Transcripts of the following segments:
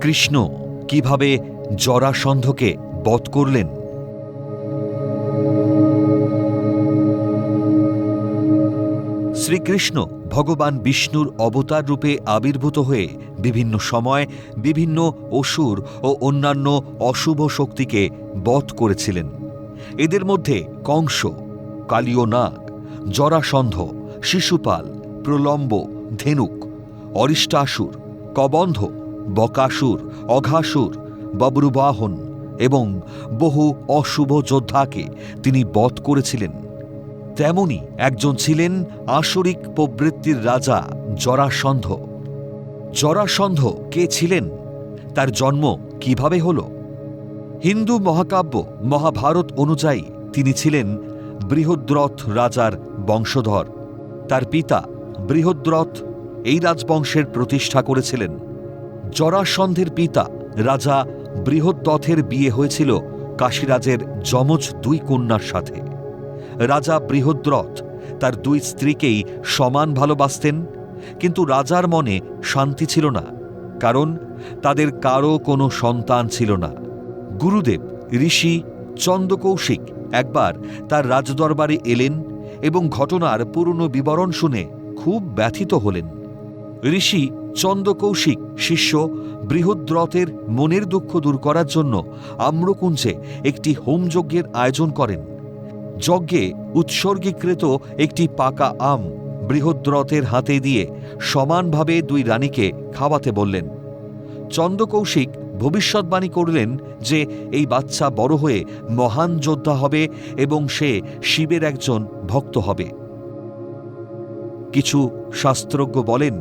কৃষ্ণ কীভাবে জরাসন্ধকে বধ করলেন? শ্রীকৃষ্ণ ভগবান বিষ্ণুর অবতার রূপে আবির্ভূত হয়ে বিভিন্ন সময় বিভিন্ন অসুর ও অন্যান্য অশুভ শক্তিকে বধ করেছিলেন। এদের মধ্যে কংস কালীয় নাগ জরাসন্ধ, শিশুপাল, প্রলম্ব, ধেনুক, অরিষ্টাসুর, কবন্ধ বকাসুর, অঘাসুর, বব্রুবাহন এবং বহু অশুভ যোদ্ধাকে তিনি বধ করেছিলেন। তেমনি একজন ছিলেন আসরিক প্রবৃত্তির রাজা জরাসন্ধ। জরাসন্ধ কে ছিলেন? তার জন্ম কীভাবে হল? হিন্দু মহাকাব্য, মহাভারত অনুযায়ী তিনি ছিলেন বৃহদ্রথ রাজার বংশধর। তার পিতা বৃহদ্রথ এই রাজবংশের প্রতিষ্ঠা করেছিলেন। জরাসন্ধের পিতা, রাজা বৃহদ্রথের বিয়ে হয়েছিল কাশীরাজের যমজ দুই কন্যার সাথে। রাজা বৃহদ্রথ তার দুই স্ত্রীকেই সমান ভালোবাসতেন, কিন্তু রাজার মনে শান্তি ছিল না, কারণ তাদের কারও কোনো সন্তান ছিল না। গুরুদেব, ঋষি, চন্দ্রকৌশিক একবার তার রাজদরবারে এলেন এবং ঘটনার পুরনো বিবরণ শুনে খুব ব্যথিত হলেন। ঋষি চন্দ্রকৌশিক, শিষ্য, বৃহদ্রথের মনের দুঃখ দূর করার জন্য আম্রকুঞ্জে একটি হোমযজ্ঞের আয়োজন করেন। যজ্ঞে উৎসর্গীকৃত একটি পাকা আম বৃহদ্রথের হাতে দিয়ে সমানভাবে দুই রানীকে খাওয়াতে বললেন। চন্দ্রকৌশিক ভবিষ্যৎবাণী করলেন যে এই বাচ্চা বড় হয়ে মহান যোদ্ধা হবে এবং সে শিবের একজন ভক্ত হবে। কিছু শাস্ত্রজ্ঞ বলেন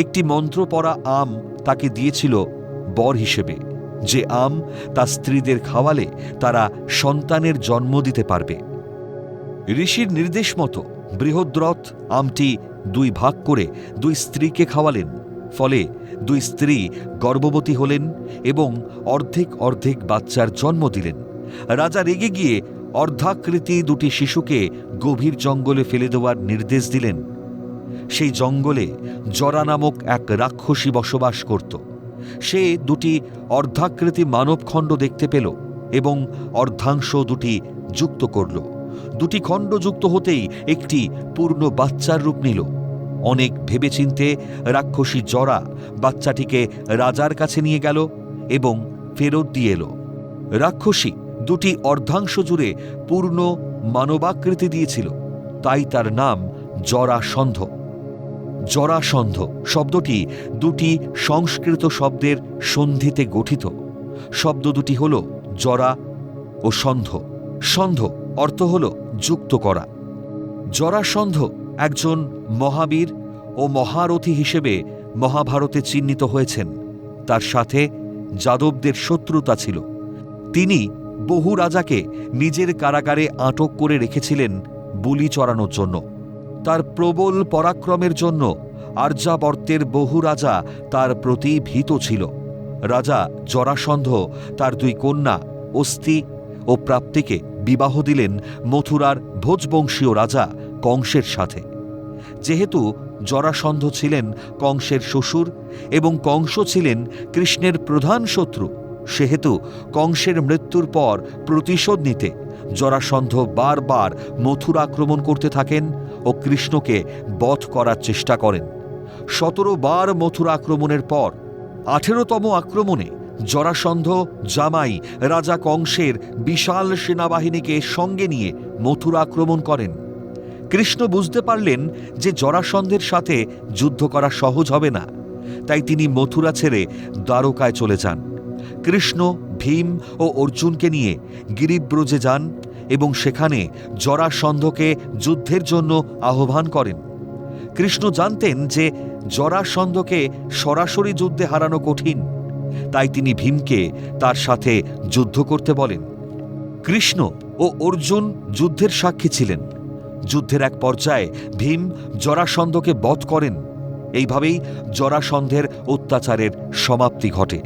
একটি মন্ত্র পড়া আম তাকে দিয়েছিল বর হিসেবে, যে আম তার স্ত্রীদের খাওয়ালে তারা সন্তানের জন্ম দিতে পারবে। ঋষির নির্দেশ মতো বৃহদ্রথ আমটি দুই ভাগ করে দুই স্ত্রীকে খাওয়ালেন, ফলে দুই স্ত্রী গর্ভবতী হলেন এবং অর্ধেক অর্ধেক বাচ্চার জন্ম দিলেন। রাজা রেগে গিয়ে অর্ধাকৃতি দুটি শিশুকে গভীর জঙ্গলে ফেলে দেওয়ার নির্দেশ দিলেন। সেই জঙ্গলে জরা নামক এক রাক্ষসী বসবাস করত। সে দুটি অর্ধাকৃতি মানবখণ্ড দেখতে পেল এবং অর্ধাংশ দুটি যুক্ত করল। দুটি খণ্ড যুক্ত হতেই একটি পূর্ণ বাচ্চার রূপ নিল। অনেক ভেবেচিন্তে রাক্ষসী জরা বাচ্চাটিকে রাজার কাছে নিয়ে গেল এবং ফেরত দিয়ে এলো। রাক্ষসী দুটি অর্ধাংশ জুড়ে পূর্ণ মানবাকৃতি দিয়েছিল। তাই তার নাম জরা জরাসন্ধ জরাসন্ধ শব্দটি দুটি সংস্কৃত শব্দের সন্ধিতে গঠিত। শব্দ দুটি হল জরা ও সন্ধ। সন্ধ অর্থ হল যুক্ত করা। জরাসন্ধ একজন মহাবীর ও মহারথী হিসেবে মহাভারতে চিহ্নিত হয়েছেন। তার সাথে যাদবদের শত্রুতা ছিল। তিনি বহু রাজাকে নিজের কারাগারে আটক করে রেখেছিলেন বুলি চড়ানোর জন্য। তার প্রবল পরাক্রমের জন্য আর্যাবর্তের বহু রাজা তার প্রতি ভীত ছিল। রাজা জরাসন্ধ, তার দুই কন্যা অস্থি ও প্রাপ্তিকে বিবাহ দিলেন মথুরার ভোজবংশীয় রাজা কংসের সাথে। যেহেতু জরাসন্ধ ছিলেন কংসের শ্বশুর এবং কংস ছিলেন কৃষ্ণের প্রধান শত্রু, সেহেতু কংসের মৃত্যুর পর প্রতিশোধ নিতে জরাসন্ধ বারবার মথুরা আক্রমণ করতে থাকেন ও কৃষ্ণকে বধ করার চেষ্টা করেন। সতেরো বার মথুরা আক্রমণের পর, আঠেরোতম আক্রমণে জরাসন্ধ, জামাই, রাজা কংসের বিশাল সেনাবাহিনীকে সঙ্গে নিয়ে মথুর আক্রমণ করেন। কৃষ্ণ বুঝতে পারলেন যে জরাসন্ধের সাথে যুদ্ধ করা সহজ হবে না, তাই তিনি মথুরা ছেড়ে দ্বারকায় চলে যান। কৃষ্ণ, ভীম ও অর্জুনকে নিয়ে গিরিব্রজে যান এবং সেখানে জরাসন্ধকে যুদ্ধের জন্য আহ্বান করেন। কৃষ্ণ জানতেন যে জরাসন্ধকে সরাসরি যুদ্ধে হারানো কঠিন, তাই তিনি ভীমকে তার সাথে যুদ্ধ করতে বলেন। কৃষ্ণ ও অর্জুন যুদ্ধের সাক্ষী ছিলেন। যুদ্ধের এক পর্যায়ে ভীম জরাসন্ধকে বধ করেন। এইভাবেই জরাসন্ধের অত্যাচারের সমাপ্তি ঘটে।